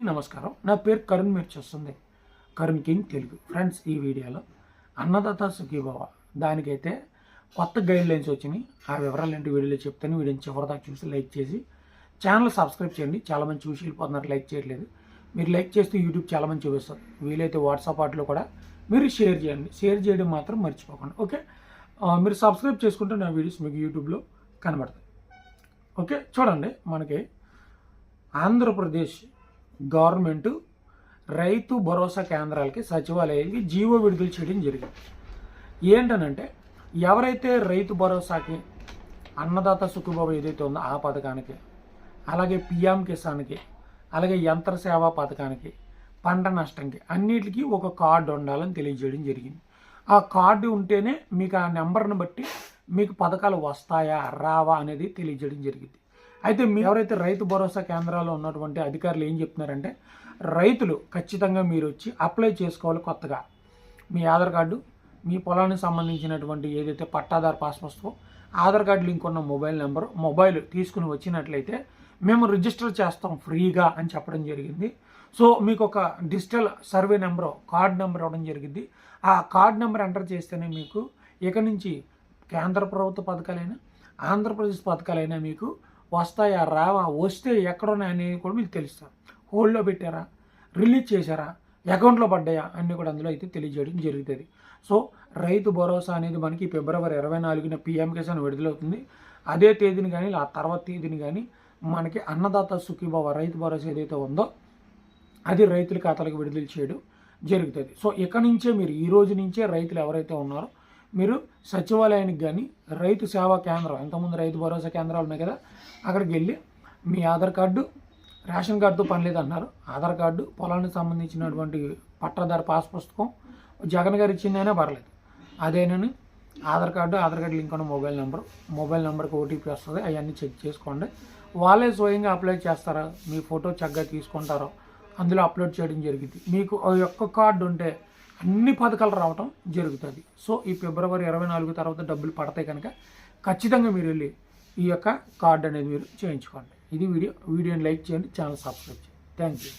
నమస్కారం. నా పేరు కరుణ్ మీరు చూస్తుంది కరుణ్ కింగ్ తెలుగు. ఫ్రెండ్స్ ఈ వీడియోలో అన్నదాత సుఖీభవ. దానికైతే కొత్త గైడ్ లైన్స్ వచ్చినాయి. ఆ వివరాలు ఏంటి వీడియోలో చెప్తాను. వీడియోని చివరిదాకా చూసి లైక్ చేసి ఛానల్ సబ్స్క్రైబ్ చేయండి. చాలామంది చూసి వెళ్ళిపోతున్నారు. లైక్ చేయట్లేదు. మీరు లైక్ చేస్తే యూట్యూబ్ చాలామంది చూపిస్తారు. వీలైతే వాట్సాప్ వాటిలో కూడా మీరు షేర్ చేయండి. షేర్ చేయడం మాత్రం మర్చిపోకండి. ఓకే? మీరు సబ్స్క్రైబ్ చేసుకుంటే నా వీడియోస్ మీకు యూట్యూబ్లో కనబడతాయి. ఓకే? చూడండి. మనకి ఆంధ్రప్రదేశ్ గవర్నమెంట్ రైతు భరోసా కేంద్రాలకి సచివాలయాలకి జీవో విడుదల చేయడం జరిగింది. ఏంటనంటే ఎవరైతే రైతు భరోసాకి అన్నదాత సుఖభావం ఏదైతే ఉందో ఆ పథకానికి అలాగే పిఎం కిసాన్కి అలాగే యంత్ర సేవా పథకానికి పంట నష్టంకి అన్నిటికీ ఒక కార్డు ఉండాలని తెలియజేయడం జరిగింది. ఆ కార్డు ఉంటేనే మీకు ఆ నెంబర్ని బట్టి మీకు పథకాలు వస్తాయా రావా అనేది తెలియజేయడం జరిగింది. అయితే మీ ఎవరైతే రైతు భరోసా కేంద్రాల్లో ఉన్నటువంటి అధికారులు ఏం చెప్తున్నారంటే రైతులు ఖచ్చితంగా మీరు వచ్చి అప్లై చేసుకోవాలి కొత్తగా. మీ ఆధార్ కార్డు మీ పొలానికి సంబంధించినటువంటి ఏదైతే పట్టాదారు పాస్ పుస్తకం ఆధార్ కార్డు లింక్ ఉన్న మొబైల్ నెంబర్ మొబైల్ తీసుకుని వచ్చినట్లయితే మేము రిజిస్టర్ చేస్తాం ఫ్రీగా అని చెప్పడం జరిగింది. సో మీకు ఒక digital survey number card number ఇవ్వడం జరిగింది. ఆ కార్డ్ నెంబర్ ఎంటర్ చేస్తేనే మీకు ఇక నుంచి కేంద్ర ప్రభుత్వ పథకాలైనా ఆంధ్రప్రదేశ్ పథకాలైనా మీకు వస్తాయా రావా వస్తే ఎక్కడున్నాయి అనేది కూడా మీకు తెలుస్తారు హోల్డ్లో పెట్టారా రిలీజ్ చేశారా అకౌంట్లో పడ్డాయా అన్నీ కూడా అందులో అయితే తెలియజేయడం జరుగుతుంది. సో రైతు భరోసా అనేది మనకి ఫిబ్రవరి ఇరవై నాలుగున పిఎం కిసాన్ విడుదలవుతుంది. అదే తేదీని కానీ ఆ తర్వాత తేదీని కానీ మనకి అన్నదాత సుఖీభావ రైతు భరోసా ఏదైతే ఉందో అది రైతుల ఖాతాలకు విడుదల చేయడం జరుగుతుంది. సో ఇక నుంచే మీరు ఈ రోజు నుంచే రైతులు ఎవరైతే ఉన్నారో మీరు సచివాలయానికి కానీ రైతు సేవా కేంద్రం ఇంతకుముందు రైతు భరోసా కేంద్రాలు ఉన్నాయి కదా అక్కడికి వెళ్ళి మీ ఆధార్ కార్డు రేషన్ కార్డుతో పని లేదన్నారు ఆధార్ కార్డు పొలానికి సంబంధించినటువంటి పట్టాదారు పాస్ పుస్తకం జగన్ గారు ఇచ్చిందైనా పర్లేదు. అదేనని Aadhaar card Aadhaar card link ఉన్న మొబైల్ నెంబర్ మొబైల్ నెంబర్కి ఓటీపీ వస్తుంది అవన్నీ చెక్ చేసుకోండి. వాళ్ళే స్వయంగా అప్లై చేస్తారా? మీ ఫోటో చక్కగా తీసుకుంటారో? అందులో అప్లోడ్ చేయడం జరిగింది. మీకు ఆ యొక్క కార్డు ఉంటే అన్ని పథకాలు రావటం జరుగుతుంది. సో ఈ ఫిబ్రవరి ఇరవై నాలుగు తర్వాత డబ్బులు పడతాయి కనుక ఖచ్చితంగా మీరు వెళ్ళి ఈ యొక్క కార్డు అనేది మీరు చేయించుకోండి. ఇది వీడియో వీడియోని లైక్ చేయండి ఛానల్ సబ్స్క్రైబ్ చేయండి. Thank you.